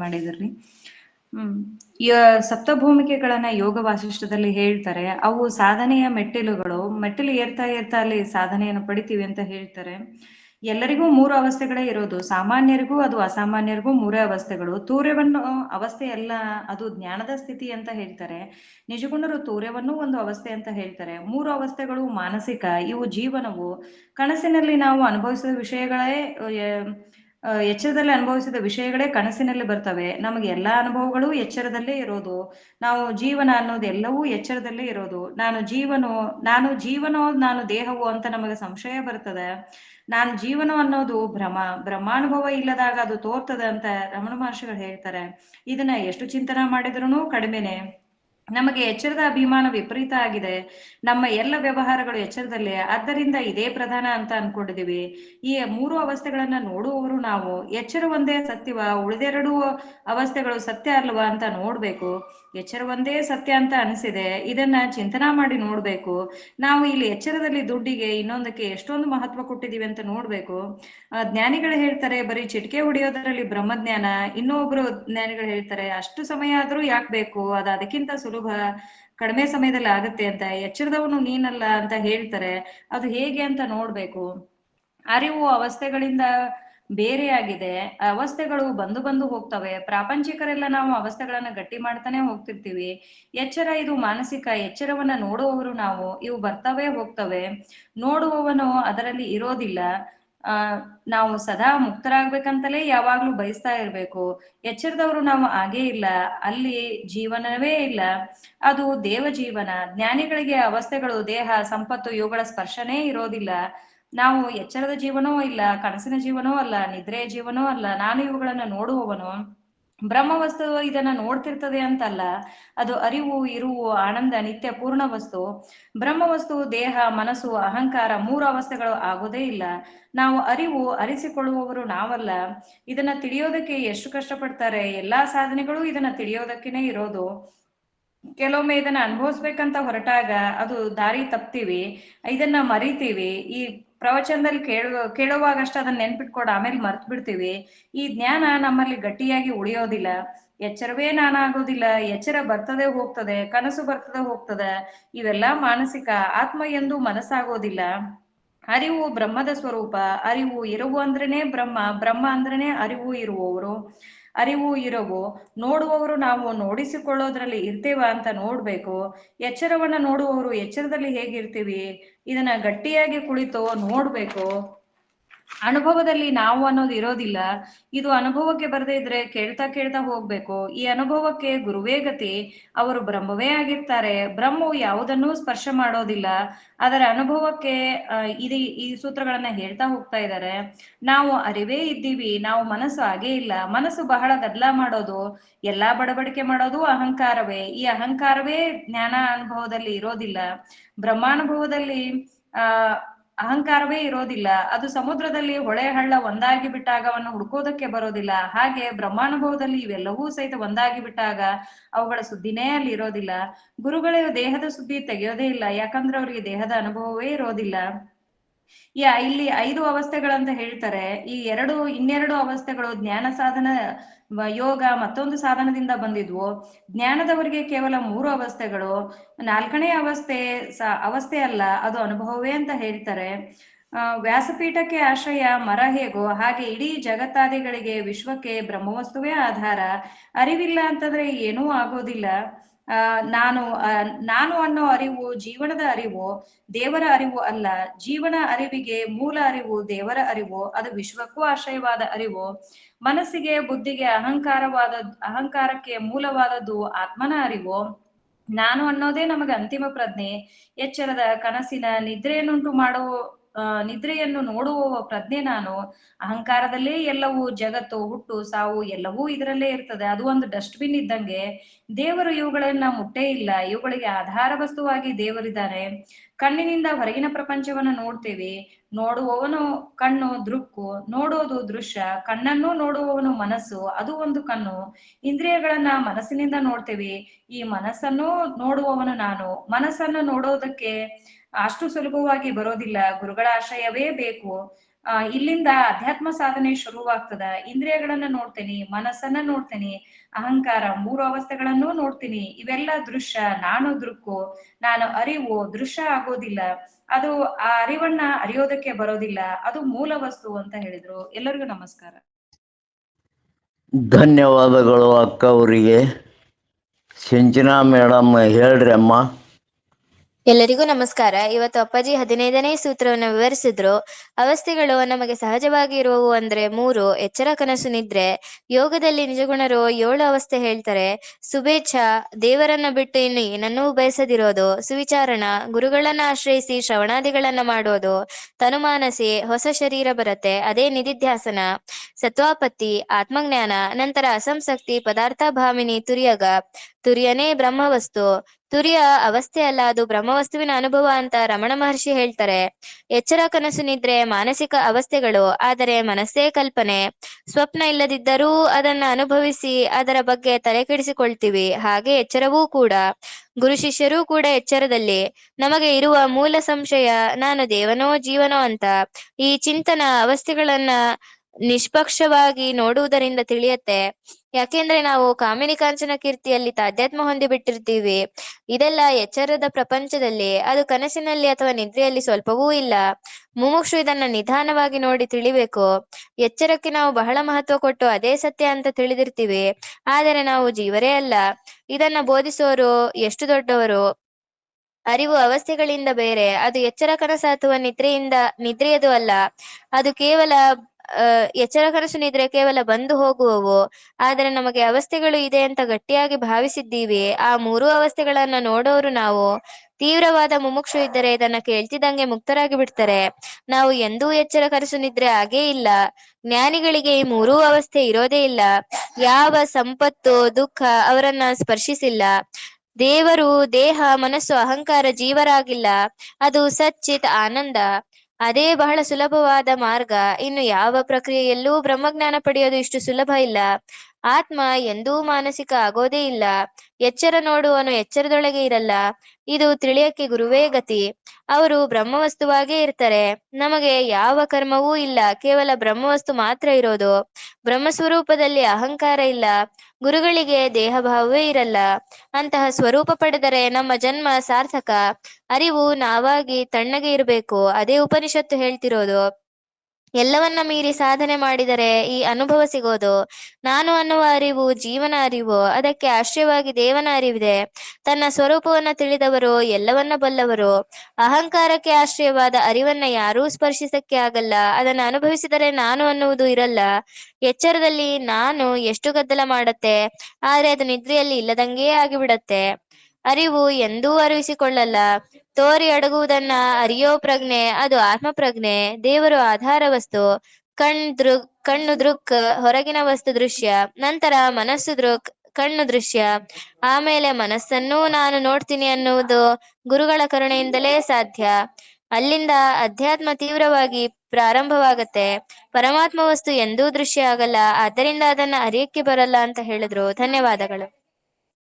ಮಾಡಿದ್ರಿ. ಹ್ಮ್. ಸಪ್ತಭೂಮಿಕೆಗಳನ್ನ ಯೋಗ ವಾಸಿಷ್ಠದಲ್ಲಿ ಹೇಳ್ತಾರೆ. ಅವು ಸಾಧನೆಯ ಮೆಟ್ಟಿಲುಗಳು. ಮೆಟ್ಟಿಲು ಏರ್ತಾ ಏರ್ತಾ ಅಲ್ಲಿ ಸಾಧನೆಯನ್ನು ಪಡಿತೀವಿ ಅಂತ ಹೇಳ್ತಾರೆ. ಎಲ್ಲರಿಗೂ ಮೂರು ಅವಸ್ಥೆಗಳೇ ಇರೋದು. ಸಾಮಾನ್ಯರಿಗೂ ಅದು ಅಸಾಮಾನ್ಯರಿಗೂ ಮೂರೇ ಅವಸ್ಥೆಗಳು. ತೂರ್ಯವನ್ನು ಅವಸ್ಥೆ ಅಲ್ಲ, ಅದು ಜ್ಞಾನದ ಸ್ಥಿತಿ ಅಂತ ಹೇಳ್ತಾರೆ. ನಿಜಗುಣರು ತೂರ್ಯವನ್ನು ಒಂದು ಅವಸ್ಥೆ ಅಂತ ಹೇಳ್ತಾರೆ. ಮೂರು ಅವಸ್ಥೆಗಳು ಮಾನಸಿಕ, ಇವು ಜೀವನವು. ಕನಸಿನಲ್ಲಿ ನಾವು ಅನುಭವಿಸಿದ ವಿಷಯಗಳೇ ಎಚ್ಚರದಲ್ಲಿ ಅನುಭವಿಸಿದ ವಿಷಯಗಳೇ ಕನಸಿನಲ್ಲಿ ಬರ್ತವೆ. ನಮಗೆ ಎಲ್ಲಾ ಅನುಭವಗಳು ಎಚ್ಚರದಲ್ಲೇ ಇರೋದು. ನಾವು ಜೀವನ ಅನ್ನೋದು ಎಲ್ಲವೂ ಎಚ್ಚರದಲ್ಲೇ ಇರೋದು. ನಾನು ಜೀವನೋ ನಾನು ಜೀವನೋ, ನಾನು ದೇಹವೋ ಅಂತ ನಮಗೆ ಸಂಶಯ ಬರ್ತದೆ. ನಾನು ಜೀವನ ಅನ್ನೋದು ಭ್ರಮ. ಬ್ರಹ್ಮಾನುಭವ ಇಲ್ಲದಾಗ ಅದು ತೋರ್ತದೆ ಅಂತ ರಮಣ ಮಹರ್ಷಿಗಳು ಹೇಳ್ತಾರೆ. ಇದನ್ನ ಎಷ್ಟು ಚಿಂತನ ಮಾಡಿದ್ರು ಕಡಿಮೆನೆ. ನಮಗೆ ಎಚ್ಚರದ ಅಭಿಮಾನ ವಿಪರೀತ ಆಗಿದೆ. ನಮ್ಮ ಎಲ್ಲ ವ್ಯವಹಾರಗಳು ಎಚ್ಚರದಲ್ಲೇ. ಆದ್ದರಿಂದ ಇದೇ ಪ್ರಧಾನ ಅಂತ ಅನ್ಕೊಂಡಿದೀವಿ ಈ ಮೂರು ಅವಸ್ಥೆಗಳನ್ನ ನೋಡುವವರು ನಾವು. ಎಚ್ಚರ ಒಂದೇ ಸತ್ಯವ, ಉಳಿದೆರಡು ಅವಸ್ಥೆಗಳು ಸತ್ಯ ಅಲ್ವಾ ಅಂತ ನೋಡ್ಬೇಕು. ಎಚ್ಚರ ಒಂದೇ ಸತ್ಯ ಅಂತ ಅನಿಸಿದೆ. ಇದನ್ನ ಚಿಂತನಾ ಮಾಡಿ ನೋಡ್ಬೇಕು. ನಾವು ಇಲ್ಲಿ ಎಚ್ಚರದಲ್ಲಿ ದುಡ್ಡಿಗೆ ಇನ್ನೊಂದಕ್ಕೆ ಎಷ್ಟೊಂದು ಮಹತ್ವ ಕೊಟ್ಟಿದೀವಿ ಅಂತ ನೋಡ್ಬೇಕು. ಜ್ಞಾನಿಗಳು ಹೇಳ್ತಾರೆ, ಬರೀ ಚಿಟಿಕೆ ಹೊಡೆಯೋದರಲ್ಲಿ ಬ್ರಹ್ಮಜ್ಞಾನ. ಇನ್ನೊಬ್ರು ಜ್ಞಾನಿಗಳು ಹೇಳ್ತಾರೆ, ಅಷ್ಟು ಸಮಯ ಆದ್ರೂ ಯಾಕೆ ಬೇಕು? ಅದು ಅದಕ್ಕಿಂತ ಸುಲಭ, ಕಡಿಮೆ ಸಮಯದಲ್ಲಿ ಆಗುತ್ತೆ ಅಂತ. ಎಚ್ಚರದವನು ನೀನಲ್ಲ ಅಂತ ಹೇಳ್ತಾರೆ. ಅದು ಹೇಗೆ ಅಂತ ನೋಡ್ಬೇಕು. ಅರಿವು ಅವಸ್ಥೆಗಳಿಂದ ಬೇರೆಯಾಗಿದೆ ಅವಸ್ಥೆಗಳು ಬಂದು ಬಂದು ಹೋಗ್ತವೆ. ಪ್ರಾಪಂಚಿಕರೆಲ್ಲ ನಾವು ಅವಸ್ಥೆಗಳನ್ನ ಗಟ್ಟಿ ಮಾಡ್ತಾನೆ ಹೋಗ್ತಿರ್ತೀವಿ. ಎಚ್ಚರ ಇದು ಮಾನಸಿಕ ಎಚ್ಚರವನ್ನ ನೋಡುವವರು ನಾವು. ಇವು ಬರ್ತವೆ ಹೋಗ್ತವೆ. ನೋಡುವವನು ಅದರಲ್ಲಿ ಇರೋದಿಲ್ಲ. ಆ, ನಾವು ಸದಾ ಮುಕ್ತರಾಗ್ಬೇಕಂತಲೇ ಯಾವಾಗ್ಲೂ ಬಯಸ್ತಾ ಇರ್ಬೇಕು. ಎಚ್ಚರದವರು ನಾವು ಆಗೇ ಇಲ್ಲ. ಅಲ್ಲಿ ಜೀವನವೇ ಇಲ್ಲ. ಅದು ದೇವ ಜೀವನ ಜ್ಞಾನಿಗಳಿಗೆ ಅವಸ್ಥೆಗಳು, ದೇಹ, ಸಂಪತ್ತು ಇವುಗಳ ಸ್ಪರ್ಶನೇ ಇರೋದಿಲ್ಲ. ನಾವು ಎಚ್ಚರದ ಜೀವನವೂ ಇಲ್ಲ, ಕನಸಿನ ಜೀವನವೂ ಅಲ್ಲ ನಿದ್ರೆಯ ಜೀವನವೂ ಅಲ್ಲ, ನಾನು ಇವುಗಳನ್ನ ನೋಡುವವನು, ಬ್ರಹ್ಮ ವಸ್ತು ಇದನ್ನ ನೋಡ್ತಿರ್ತದೆ ಅಂತಲ್ಲ, ಅದು ಅರಿವು, ಇರುವು, ಆನಂದ, ನಿತ್ಯ ಪೂರ್ಣ ವಸ್ತು. ಬ್ರಹ್ಮ ವಸ್ತು, ದೇಹ, ಮನಸ್ಸು, ಅಹಂಕಾರ, ಮೂರು ಅವಸ್ಥೆಗಳು ಆಗೋದೇ ಇಲ್ಲ. ನಾವು ಅರಿವು ಅರಿಸಿಕೊಳ್ಳುವವರು ನಾವಲ್ಲ. ಇದನ್ನ ತಿಳಿಯೋದಕ್ಕೆ ಎಷ್ಟು ಕಷ್ಟಪಡ್ತಾರೆ? ಎಲ್ಲಾ ಸಾಧನೆಗಳು ಇದನ್ನ ತಿಳಿಯೋದಕ್ಕೇನೆ ಇರೋದು. ಕೆಲವೊಮ್ಮೆ ಇದನ್ನ ಅನುಭವಿಸ್ಬೇಕಂತ ಹೊರಟಾಗ ಅದು ದಾರಿ ತಪ್ತೀವಿ, ಇದನ್ನ ಮರಿತೀವಿ, ಈ ಪ್ರವಚನದಲ್ಲಿ ಕೇಳುವ, ಕೇಳುವಾಗಷ್ಟ ಅದನ್ನ ನೆನ್ಪಿಟ್ಕೊಂಡು ಆಮೇಲೆ ಮರ್ತ್ ಬಿಡ್ತೀವಿ ಈ ಜ್ಞಾನ ನಮ್ಮಲ್ಲಿ ಗಟ್ಟಿಯಾಗಿ ಉಳಿಯೋದಿಲ್ಲ. ಎಚ್ಚರವೇ ನಾನಾಗೋದಿಲ್ಲ, ಎಚ್ಚರ ಬರ್ತದೆ ಹೋಗ್ತದೆ, ಕನಸು ಬರ್ತದೆ ಹೋಗ್ತದೆ, ಇವೆಲ್ಲಾ ಮಾನಸಿಕ, ಆತ್ಮ ಎಂದು ಮನಸ್ಸಾಗೋದಿಲ್ಲ. ಅರಿವು ಬ್ರಹ್ಮದ ಸ್ವರೂಪ, ಅರಿವು ಇರುವು ಅಂದ್ರೇನೆ ಬ್ರಹ್ಮ ಬ್ರಹ್ಮ ಅಂದ್ರೇನೆ ಅರಿವು ಇರುವವರು. ಅರಿವು ಇರವು, ನೋಡುವವರು ನಾವು ನೋಡಿಸಿಕೊಳ್ಳೋದ್ರಲ್ಲಿ ಇರ್ತೇವ ಅಂತ ನೋಡ್ಬೇಕು. ಎಚ್ಚರವನ್ನ ನೋಡುವವರು ಎಚ್ಚರದಲ್ಲಿ ಹೇಗಿರ್ತೀವಿ? ಇದನ್ನ ಗಟ್ಟಿಯಾಗಿ ಕುಳಿತು ನೋಡ್ಬೇಕು. ಅನುಭವದಲ್ಲಿ ನಾವು ಅನ್ನೋದು ಇರೋದಿಲ್ಲ. ಇದು ಅನುಭವಕ್ಕೆ ಬರದೇ ಇದ್ರೆ ಕೇಳ್ತಾ ಕೇಳ್ತಾ ಹೋಗ್ಬೇಕು. ಈ ಅನುಭವಕ್ಕೆ ಗುರುವೇ ಗತಿ, ಅವರು ಬ್ರಹ್ಮವೇ ಆಗಿರ್ತಾರೆ. ಬ್ರಹ್ಮವು ಯಾವುದನ್ನೂ ಸ್ಪರ್ಶ ಮಾಡೋದಿಲ್ಲ. ಅದರ ಅನುಭವಕ್ಕೆ ಇದು ಈ ಸೂತ್ರಗಳನ್ನ ಹೇಳ್ತಾ ಹೋಗ್ತಾ ಇದ್ದಾರೆ ನಾವು ಅರಿವೇ ಇದ್ದೀವಿ, ನಾವು ಮನಸ್ಸು ಹಾಗೇ ಇಲ್ಲ. ಮನಸ್ಸು ಬಹಳ ಗದ್ಲ ಮಾಡೋದು, ಎಲ್ಲಾ ಬಡಬಡಿಕೆ ಮಾಡೋದು ಅಹಂಕಾರವೇ. ಈ ಅಹಂಕಾರವೇ ಜ್ಞಾನ ಅನುಭವದಲ್ಲಿ ಇರೋದಿಲ್ಲ. ಬ್ರಹ್ಮಾನುಭವದಲ್ಲಿ, ಆ ಅಹಂಕಾರವೇ ಇರೋದಿಲ್ಲ. ಅದು ಸಮುದ್ರದಲ್ಲಿ ಹೊಳೆ ಹಳ್ಳ ಒಂದಾಗಿ ಬಿಟ್ಟಾಗ ಅವನ್ನು ಹುಡುಕೋದಕ್ಕೆ ಬರೋದಿಲ್ಲ. ಹಾಗೆ ಬ್ರಹ್ಮಾನುಭವದಲ್ಲಿ ಇವೆಲ್ಲವೂ ಸಹಿತ ಒಂದಾಗಿ ಬಿಟ್ಟಾಗ ಅವುಗಳ ಸುದ್ದಿನೇ ಅಲ್ಲಿ ಇರೋದಿಲ್ಲ. ಗುರುಗಳು ದೇಹದ ಸುದ್ದಿ ತೆಗೆಯೋದೇ ಇಲ್ಲ. ಯಾಕಂದ್ರೆ ಅವರಿಗೆ ದೇಹದ ಅನುಭವವೇ ಇರೋದಿಲ್ಲ. ಯಾ, ಇಲ್ಲಿ ಐದು ಅವಸ್ಥೆಗಳಂತ ಹೇಳ್ತಾರೆ. ಈ ಎರಡು, ಇನ್ನೆರಡು ಅವಸ್ಥೆಗಳು ಜ್ಞಾನ ಸಾಧನ ಯೋಗ ಮತ್ತೊಂದು ಸಾಧನದಿಂದ ಬಂದಿದ್ವು. ಜ್ಞಾನದವರಿಗೆ ಕೇವಲ ಮೂರು ಅವಸ್ಥೆಗಳು. ನಾಲ್ಕನೇ ಅವಸ್ಥೆ ಅವಸ್ಥೆ ಅಲ್ಲ, ಅದು ಅನುಭವವೇ ಅಂತ ಹೇಳ್ತಾರೆ. ವ್ಯಾಸಪೀಠಕ್ಕೆ ಆಶ್ರಯ ಮರ ಹೇಗೋ ಹಾಗೆ ಇಡೀ ಜಗತ್ತಾದಿಗಳಿಗೆ ವಿಶ್ವಕ್ಕೆ ಬ್ರಹ್ಮವಸ್ತುವೇ ಆಧಾರ. ಅರಿವಿಲ್ಲ ಅಂತಂದ್ರೆ ಏನೂ ಆಗೋದಿಲ್ಲ. ನಾನು ನಾನು ಅನ್ನೋ ಅರಿವು ಜೀವನದ ಅರಿವು, ದೇವರ ಅರಿವು ಅಲ್ಲ. ಜೀವನ ಅರಿವಿಗೆ ಮೂಲ ಅರಿವು ದೇವರ ಅರಿವು, ಅದು ವಿಶ್ವಕ್ಕೂ ಆಶ್ರಯವಾದ ಅರಿವು. ಮನಸ್ಸಿಗೆ ಬುದ್ಧಿಗೆ ಅಹಂಕಾರವಾದ, ಅಹಂಕಾರಕ್ಕೆ ಮೂಲವಾದದ್ದು ಆತ್ಮನ ಅರಿವು. ನಾನು ಅನ್ನೋದೇ ನಮಗೆ ಅಂತಿಮ ಪ್ರಜ್ಞೆ. ಎಚ್ಚರದ, ಕನಸಿನ ನಿದ್ರೆಯನ್ನುಂಟು ಮಾಡೋ ನಿದ್ರೆಯನ್ನು ನೋಡುವ ಪ್ರಜ್ಞೆ ನಾನು, ಅಹಂಕಾರದಲ್ಲೇ ಎಲ್ಲವೂ ಜಗತ್ತು ಹುಟ್ಟು ಸಾವು ಎಲ್ಲವೂ ಇದರಲ್ಲೇ ಇರ್ತದೆ. ಅದು ಒಂದು ಡಸ್ಟ್ಬಿನ್ ಇದ್ದಂಗೆ ದೇವರು ಇವುಗಳನ್ನ ಮುಟ್ಟೇ ಇಲ್ಲ. ಇವುಗಳಿಗೆ ಆಧಾರ ವಸ್ತುವಾಗಿ ದೇವರಿದ್ದಾರೆ. ಕಣ್ಣಿನಿಂದ ಹೊರಗಿನ ಪ್ರಪಂಚವನ್ನ ನೋಡ್ತೇವೆ. ನೋಡುವವನು ಕಣ್ಣು, ದೃಕ್ಕು, ನೋಡೋದು ದೃಶ್ಯ, ಕಣ್ಣನ್ನು ನೋಡುವವನು ಮನಸ್ಸು, ಅದು ಒಂದು ಕಣ್ಣು. ಇಂದ್ರಿಯಗಳನ್ನ ಮನಸ್ಸಿನಿಂದ ನೋಡ್ತೇವೆ. ಈ ಮನಸ್ಸನ್ನು ನೋಡುವವನು ನಾನು. ಮನಸ್ಸನ್ನು ನೋಡೋದಕ್ಕೆ ಅಷ್ಟು ಸುಲಭವಾಗಿ ಬರೋದಿಲ್ಲ. ಗುರುಗಳ ಆಶ್ರಯವೇ ಬೇಕು. ಆ, ಇಲ್ಲಿಂದ ಅಧ್ಯಾತ್ಮ ಸಾಧನೆ ಶುರುವಾಗ್ತದ. ಇಂದ್ರಿಯಗಳನ್ನ ನೋಡ್ತೀನಿ, ಮನಸ್ಸನ್ನ ನೋಡ್ತೀನಿ, ಅಹಂಕಾರ ಮೂರು ಅವಸ್ಥೆಗಳನ್ನು ನೋಡ್ತೀನಿ. ಇವೆಲ್ಲ ದೃಶ್ಯ, ನಾನು ದೃಕ್ಕು, ನಾನು ಅರಿವು, ದೃಶ್ಯ ಆಗೋದಿಲ್ಲ. ಅದು ಆ ಅರಿವನ್ನ ಅರಿಯೋದಕ್ಕೆ ಬರೋದಿಲ್ಲ. ಅದು ಮೂಲ ವಸ್ತು ಅಂತ ಹೇಳಿದ್ರು. ಎಲ್ಲರಿಗೂ ನಮಸ್ಕಾರ. ಧನ್ಯವಾದಗಳು ಅಕ್ಕ ಅವರಿಗೆ. ಸಿಂಚನಾ ಮೇಡಮ್ ಹೇಳ್ರಿ ಅಮ್ಮ. ಎಲ್ಲರಿಗೂ ನಮಸ್ಕಾರ. ಇವತ್ತು ಅಪ್ಪಾಜಿ ಹದಿನೈದನೇ ಸೂತ್ರವನ್ನು ವಿವರಿಸಿದ್ರು. ಅವಸ್ಥೆಗಳು ನಮಗೆ ಸಹಜವಾಗಿ ಇರುವವು ಅಂದ್ರೆ ಮೂರು, ಎಚ್ಚರ ಕನಸು ನಿದ್ರೆ, ಯೋಗದಲ್ಲಿ ನಿಜಗುಣರು ಏಳು ಅವಸ್ಥೆ ಹೇಳ್ತಾರೆ. ಸುಭೇಚ್ಛಾ, ದೇವರನ್ನ ಬಿಟ್ಟು ಇನ್ನು ಏನನ್ನೂ ಬಯಸದಿರೋದು. ಸುವಿಚಾರಣ, ಗುರುಗಳನ್ನ ಆಶ್ರಯಿಸಿ ಶ್ರವಣಾದಿಗಳನ್ನ ಮಾಡೋದು. ತನುಮಾನಸಿ, ಹೊಸ ಶರೀರ ಬರುತ್ತೆ, ಅದೇ ನಿಧಿಧ್ಯಾಸನ. ಸತ್ವಾಪತ್ತಿ, ಆತ್ಮಜ್ಞಾನ, ನಂತರ ಅಸಂಸಕ್ತಿ ಪದಾರ್ಥ ಭಾಮಿನಿ ತುರ್ಯಗ. ತುರ್ಯನೇ ಬ್ರಹ್ಮವಸ್ತು. ತುರ್ಯ ಅವಸ್ಥೆ ಅಲ್ಲ, ಅದು ಬ್ರಹ್ಮವಸ್ತುವಿನ ಅನುಭವ ಅಂತ ರಮಣ ಮಹರ್ಷಿ ಹೇಳ್ತಾರೆ. ಎಚ್ಚರ ಕನಸು ನಿದ್ರೆ ಮಾನಸಿಕ ಅವಸ್ಥೆಗಳು, ಆದರೆ ಮನಸ್ಸೇ ಕಲ್ಪನೆ. ಸ್ವಪ್ನ ಇಲ್ಲದಿದ್ದರೂ ಅದನ್ನ ಅನುಭವಿಸಿ, ಅದರ ಬಗ್ಗೆ ತಲೆ ಕೆಡಿಸಿಕೊಳ್ತೀವಿ, ಹಾಗೆ ಎಚ್ಚರವೂ ಕೂಡ. ಗುರು ಶಿಷ್ಯರೂ ಕೂಡ ಎಚ್ಚರದಲ್ಲಿ. ನಮಗೆ ಇರುವ ಮೂಲ ಸಂಶಯ, ನಾನು ದೇವನೋ ಜೀವನೋ ಅಂತ. ಈ ಚಿಂತನ ಅವಸ್ಥೆಗಳನ್ನ ನಿಷ್ಪಕ್ಷವಾಗಿ ನೋಡುವುದರಿಂದ ತಿಳಿಯತ್ತೆ. ಯಾಕೆಂದ್ರೆ ನಾವು ಕಾಮಿನಿ ಕಾಂಚನ ಕೀರ್ತಿಯಲ್ಲಿ ತಾಧ್ಯಾತ್ಮ ಹೊಂದಿ ಬಿಟ್ಟಿರ್ತೀವಿ. ಇದೆಲ್ಲ ಎಚ್ಚರದ ಪ್ರಪಂಚದಲ್ಲಿ. ಅದು ಕನಸಿನಲ್ಲಿ ಅಥವಾ ನಿದ್ರೆಯಲ್ಲಿ ಸ್ವಲ್ಪವೂ ಇಲ್ಲ. ಮುಮುಕ್ಷು ಇದನ್ನ ನಿಧಾನವಾಗಿ ನೋಡಿ ತಿಳಿಬೇಕು. ಎಚ್ಚರಕ್ಕೆ ನಾವು ಬಹಳ ಮಹತ್ವ ಕೊಟ್ಟು ಅದೇ ಸತ್ಯ ಅಂತ ತಿಳಿದಿರ್ತೀವಿ. ಆದರೆ ನಾವು ಜೀವರೇ ಅಲ್ಲ. ಇದನ್ನ ಬೋಧಿಸೋರು ಎಷ್ಟು ದೊಡ್ಡವರು? ಅರಿವು ಅವಸ್ಥೆಗಳಿಂದ ಬೇರೆ. ಅದು ಎಚ್ಚರ ಕನಸ ಅಥವಾ ನಿದ್ರೆಯಿಂದ, ನಿದ್ರೆಯದು ಅಲ್ಲ. ಅದು ಕೇವಲ ಅಹ್ ಎಚ್ಚರ ಕನಸು ನಿದ್ರೆ ಕೇವಲ ಬಂದು ಹೋಗುವವು, ಆದರೆ ನಮಗೆ ಅವಸ್ಥೆಗಳು ಇದೆ ಅಂತ ಗಟ್ಟಿಯಾಗಿ ಭಾವಿಸಿದ್ದೀವಿ, ಆ ಮೂರೂ ಅವಸ್ಥೆಗಳನ್ನ ನೋಡೋರು ನಾವು? ತೀವ್ರವಾದ ಮುಮುಕ್ಷು ಇದ್ದರೆ ಇದನ್ನ ಕೇಳ್ತಿದ್ದಂಗೆ ಮುಕ್ತರಾಗಿ ಬಿಡ್ತಾರೆ. ನಾವು ಎಂದೂ ಎಚ್ಚರ ಕನಸು ನಿದ್ರೆ ಆಗೇ ಇಲ್ಲ. ಜ್ಞಾನಿಗಳಿಗೆ ಈ ಮೂರೂ ಅವಸ್ಥೆ ಇರೋದೇ ಇಲ್ಲ. ಯಾವ ಸಂಪತ್ತು, ದುಃಖ ಅವರನ್ನ ಸ್ಪರ್ಶಿಸಿಲ್ಲ. ದೇವರು, ದೇಹ, ಮನಸ್ಸು, ಅಹಂಕಾರ ಜೀವರಾಗಿಲ್ಲ. ಅದು ಸಚ್ಚಿತ್ ಆನಂದ. ಅದೇ ಬಹಳ ಸುಲಭವಾದ ಮಾರ್ಗ. ಇನ್ನು ಯಾವ ಪ್ರಕ್ರಿಯೆಯಲ್ಲೂ ಬ್ರಹ್ಮಜ್ಞಾನ ಪಡೆಯೋದು ಇಷ್ಟು ಸುಲಭ ಇಲ್ಲ. ಆತ್ಮ ಎಂದೂ ಮಾನಸಿಕ ಆಗೋದೇ ಇಲ್ಲ. ಎಚ್ಚರ ನೋಡುವನು ಎಚ್ಚರದೊಳಗೆ ಇರಲ್ಲ. ಇದು ತಿಳಿಯಕ್ಕೆ ಗುರುವೇ ಗತಿ. ಅವರು ಬ್ರಹ್ಮವಸ್ತುವಾಗೇ ಇರ್ತಾರೆ. ನಮಗೆ ಯಾವ ಕರ್ಮವೂ ಇಲ್ಲ. ಕೇವಲ ಬ್ರಹ್ಮವಸ್ತು ಮಾತ್ರ ಇರೋದು. ಬ್ರಹ್ಮಸ್ವರೂಪದಲ್ಲಿ ಅಹಂಕಾರ ಇಲ್ಲ. ಗುರುಗಳಿಗೆ ದೇಹಭಾವವೇ ಇರಲ್ಲ. ಅಂತಹ ಸ್ವರೂಪ ಪಡೆದರೆ ನಮ್ಮ ಜನ್ಮ ಸಾರ್ಥಕ. ಅರಿವು ನಾವಾಗಿ ತಣ್ಣಗೆ ಇರಬೇಕು. ಅದೇ ಉಪನಿಷತ್ತು ಹೇಳ್ತಿರೋದು. ಎಲ್ಲವನ್ನ ಮೀರಿ ಸಾಧನೆ ಮಾಡಿದರೆ ಈ ಅನುಭವ ಸಿಗೋದು. ನಾನು ಅನ್ನುವ ಅರಿವು, ಜೀವನ ಅರಿವು, ಅದಕ್ಕೆ ಆಶ್ರಯವಾಗಿ ದೇವನ ಅರಿವಿದೆ. ತನ್ನ ಸ್ವರೂಪವನ್ನ ತಿಳಿದವರು, ಎಲ್ಲವನ್ನ ಬಲ್ಲವರು. ಅಹಂಕಾರಕ್ಕೆ ಆಶ್ರಯವಾದ ಅರಿವನ್ನ ಯಾರೂ ಸ್ಪರ್ಶಿಸಕ್ಕೆ ಆಗಲ್ಲ. ಅದನ್ನ ಅನುಭವಿಸಿದರೆ ನಾನು ಅನ್ನುವುದು ಇರಲ್ಲ. ಎಚ್ಚರದಲ್ಲಿ ನಾನು ಎಷ್ಟು ಗದ್ದಲ ಮಾಡತ್ತೆ, ಆದ್ರೆ ಅದು ನಿದ್ರೆಯಲ್ಲಿ ಇಲ್ಲದಂಗೇ ಆಗಿಬಿಡತ್ತೆ. ಅರಿವು ಎಂದೂ ಅರಿವಿಸಿಕೊಳ್ಳಲ್ಲ ತೋರಿ ಅಡಗುವುದನ್ನ ಅರಿಯೋ ಪ್ರಜ್ಞೆ, ಅದು ಆತ್ಮಪ್ರಜ್ಞೆ. ದೇವರು ಆಧಾರ ವಸ್ತು. ಕಣ್ ದೃಕ್ ಕಣ್ಣು ದೃಕ್, ಹೊರಗಿನ ವಸ್ತು ದೃಶ್ಯ. ನಂತರ ಮನಸ್ಸು ದೃಕ್, ಕಣ್ಣು ದೃಶ್ಯ. ಆಮೇಲೆ ಮನಸ್ಸನ್ನೂ ನಾನು ನೋಡ್ತೀನಿ ಅನ್ನುವುದು ಗುರುಗಳ ಕರುಣೆಯಿಂದಲೇ ಸಾಧ್ಯ. ಅಲ್ಲಿಂದ ಅಧ್ಯಾತ್ಮ ತೀವ್ರವಾಗಿ ಪ್ರಾರಂಭವಾಗತ್ತೆ. ಪರಮಾತ್ಮ ವಸ್ತು ಎಂದೂ ದೃಶ್ಯ ಆಗಲ್ಲ. ಆದ್ದರಿಂದ ಅದನ್ನ ಅರಿಯಕ್ಕೆ ಬರಲ್ಲ ಅಂತ ಹೇಳಿದ್ರು. ಧನ್ಯವಾದಗಳು.